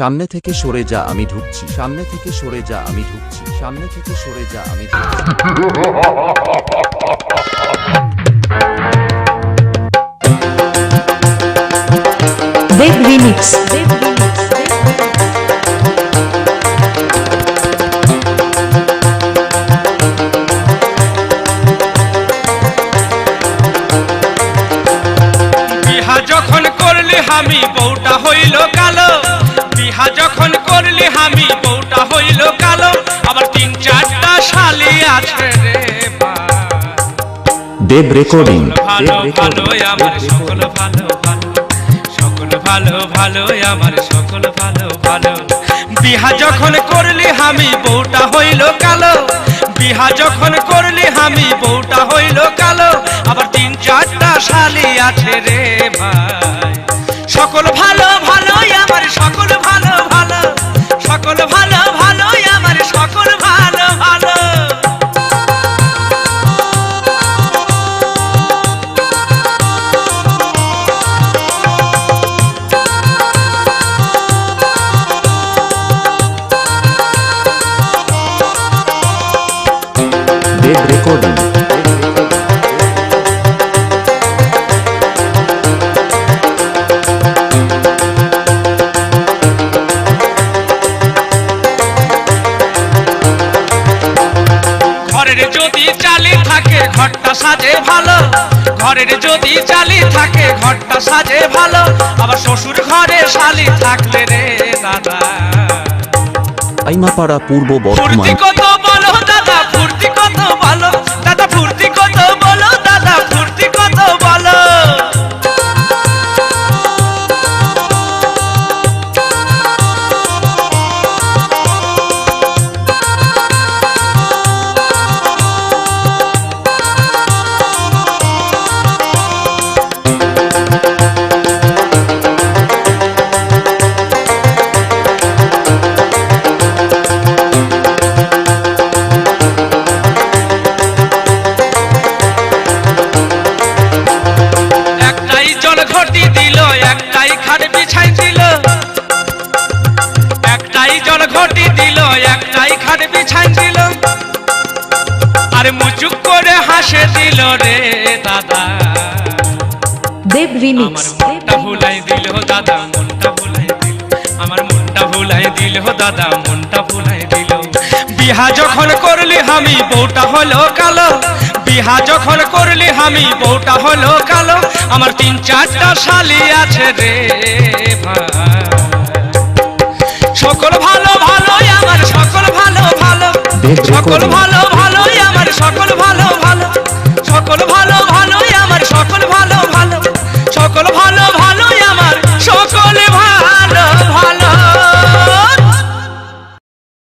সামনে থেকে সরে যা আমি ঢুকছি। সামনে থেকে সরে যা আমি ঢুকছি। সামনে থেকে সরে যা আমি যখন করলি আমি বউটা হইল কালো। বিহা যখন করলি আমি বউটা হইল কালো। আবার তিন চারটা শালি আছে রে দেব রেকর্ডিং ভালো ভালো আমার সকল ভালো ভালো। সকল ভালো ভালো আমার সকল ভালো ভালো। বিহা যখন করলি আমি বউটা হইল কালো। বিহা যখন করলি আমি বউটা হইল কালো। আবার তিন চারটা শালি আছে রে ভাই। সকল ভালো সকল ভালো ভালো আমার সকল ভালো ভালো। রেকর্ডিং ঘরের যদি চালি থাকে ঘরটা সাজে ভালো। ঘরের যদি চালি থাকে ঘরটা সাজে ভালো। আবার শ্বশুর ঘরে শালি থাকলে রে দাদা। আইমাপাড়া পূর্ব বর্ধমান। আর মুচুক করে হাসে দিল রে দাদা। দেব রিমিক্স। মনটা ভুলাই দিল দাদা মনটা ভুলাই দিল। আমার মনটা ভুলাই দিল দাদা মনটা ভুলাই দিল। বিহা যখন করলি আমি বউটা হলো কালো। বিহা যখন করলি আমি বউটা হলো কালো। আমার তিন চারটা শালি আছে রে ভাই। সকল ভালো ভালো আমার সকল ভালো ভালো। সকল ভালো ভালো love